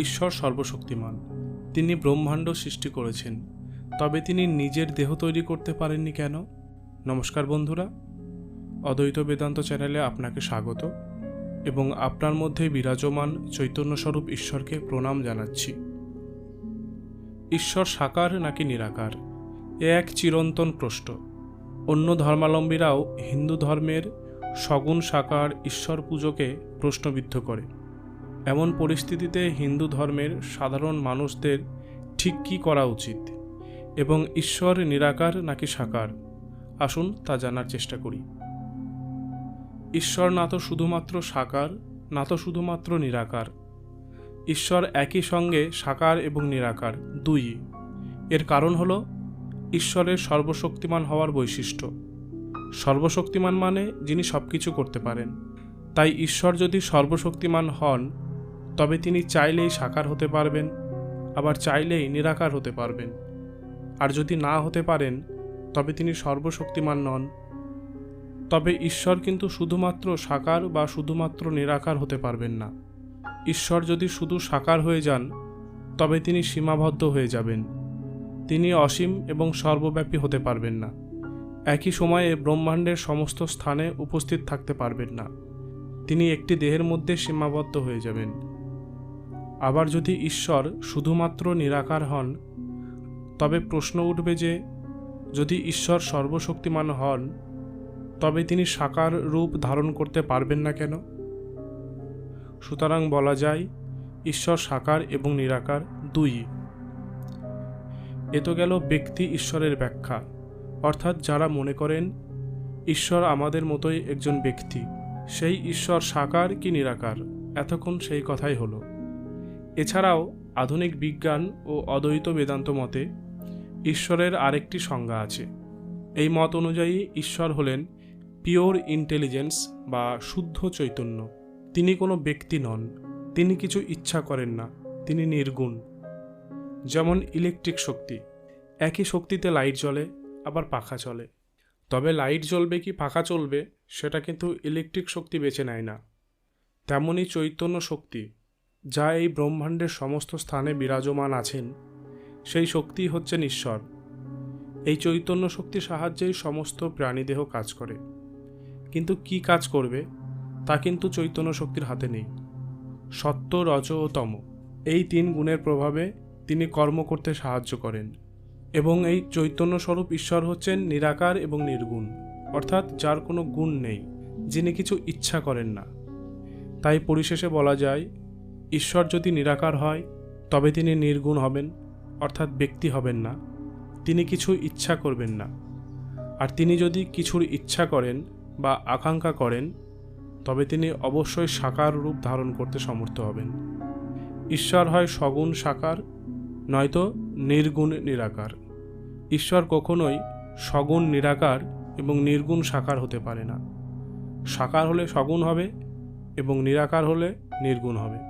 ঈশ্বর সর্বশক্তিমান। তিনি ব্রহ্মাণ্ড সৃষ্টি করেছেন। তবে তিনি নিজের দেহ তৈরি করতে পারেননি কেন? নমস্কার বন্ধুরা। অদ্বৈত বেদান্ত চ্যানেলে আপনাকে স্বাগত এবং আপনার মধ্যে বিরাজমান চৈতন্যস্বরূপ ঈশ্বরকে প্রণাম জানাচ্ছি। ঈশ্বর সাকার নাকি নিরাকার? এ এক চিরন্তন প্রশ্ন। অন্য ধর্মাবলম্বীরাও হিন্দু ধর্মের সগুণ সাকার ঈশ্বর পুজোকে প্রশ্নবিদ্ধ করে। এমন পরিস্থিতিতে হিন্দু ধর্মের সাধারণ মানুষদের ঠিক কী করা উচিত? এবং ঈশ্বর নিরাকার নাকি সাকার? আসুন তা জানার চেষ্টা করি। ঈশ্বর না তো শুধুমাত্র সাকার, না তো শুধুমাত্র নিরাকার। ঈশ্বর একই সঙ্গে সাকার এবং নিরাকার, দুই। এর কারণ হল, ঈশ্বরের সর্বশক্তিমান হওয়ার বৈশিষ্ট্য। সর্বশক্তিমান মানে যিনি সব কিছু করতে পারেন। তাই ঈশ্বর যদি সর্বশক্তিমান হন তবে তিনি চাইলেই সাকার হতে পারবেন, আবার চাইলেই নিরাকার হতে পারবেন। আর যদি না হতে পারেন, তবে তিনি সর্বশক্তিমান নন। তবে ঈশ্বর কিন্তু শুধুমাত্র সাকার বা শুধুমাত্র নিরাকার হতে পারবেন না। ঈশ্বর যদি শুধু সাকার হয়ে যান, তবে তিনি সীমাবদ্ধ হয়ে যাবেন। তিনি অসীম এবং সর্বব্যাপী হতে পারবেন না। একই সময়ে ব্রহ্মাণ্ডের সমস্ত স্থানে উপস্থিত থাকতে পারবেন না। তিনি একটি দেহের মধ্যে সীমাবদ্ধ হয়ে যাবেন। আবার যদি ঈশ্বর শুধুমাত্র নিরাকার হন, তবে প্রশ্ন উঠবে যে, যদি ঈশ্বর সর্বশক্তিমান হন, তবে তিনি সাকার রূপ ধারণ করতে পারবেন না কেন? সুতরাং বলা যায়, ঈশ্বর সাকার এবং নিরাকার দুই। এ তো গেল ব্যক্তি ঈশ্বরের ব্যাখ্যা। অর্থাৎ যারা মনে করেন, ঈশ্বর আমাদের মতোই একজন ব্যক্তি, সেই ঈশ্বর সাকার কি নিরাকার? এতক্ষণ সেই কথাই হলো। এছাড়াও আধুনিক বিজ্ঞান ও অদ্বৈত বেদান্ত মতে ঈশ্বরের আরেকটি সংজ্ঞা আছে। এই মত অনুযায়ী ঈশ্বর হলেন পিওর ইন্টেলিজেন্স বা শুদ্ধ চৈতন্য। তিনি কোনো ব্যক্তি নন, তিনি কিছু ইচ্ছা করেন না, তিনি নির্গুণ। যেমন ইলেকট্রিক শক্তি, একই শক্তিতে লাইট জ্বলে, আবার পাখা চলে। তবে লাইট জ্বলবে কি পাখা চলবে, সেটা কিন্তু ইলেকট্রিক শক্তি বেছে নেয় না। তেমনই চৈতন্য শক্তি যা এই ব্রহ্মাণ্ডের সমস্ত স্থানে বিরাজমান আছেন, সেই শক্তি হচ্ছেন ঈশ্বর এই চৈতন্য শক্তির সাহায্যেই সমস্ত প্রাণীদেহ কাজ করে। কিন্তু কি কাজ করবে, তা কিন্তু চৈতন্য শক্তির হাতে নেই। সত্য, রজ ও তম, এই তিন গুণের প্রভাবে তিনি কর্ম করতে সাহায্য করেন। এবং এই চৈতন্য স্বরূপ ঈশ্বর হচ্ছেন নিরাকার এবং নির্গুণ, অর্থাৎ যার কোনো গুণ নেই, যিনি কিছু ইচ্ছা করেন না। তাই পরিশেষে বলা যায় ঈশ্বর যদি নিরাকার হয়, তবে তিনি নির্গুণ হবেন, অর্থাৎ ব্যক্তি হবেন না। তিনি কিছু ইচ্ছা করবেন না। আর তিনি যদি কিছুর ইচ্ছা করেন বা আকাঙ্ক্ষা করেন, তবে তিনি অবশ্যই সাকার রূপ ধারণ করতে সমর্থ হবেন। ঈশ্বর হয় সগুণ সাকার, নয়তো নির্গুণ নিরাকার। ঈশ্বর কখনোই সগুণ নিরাকার এবং নির্গুণ সাকার হতে পারে না। সাকার হলে সগুণ হবে এবং নিরাকার হলে নির্গুণ হবে।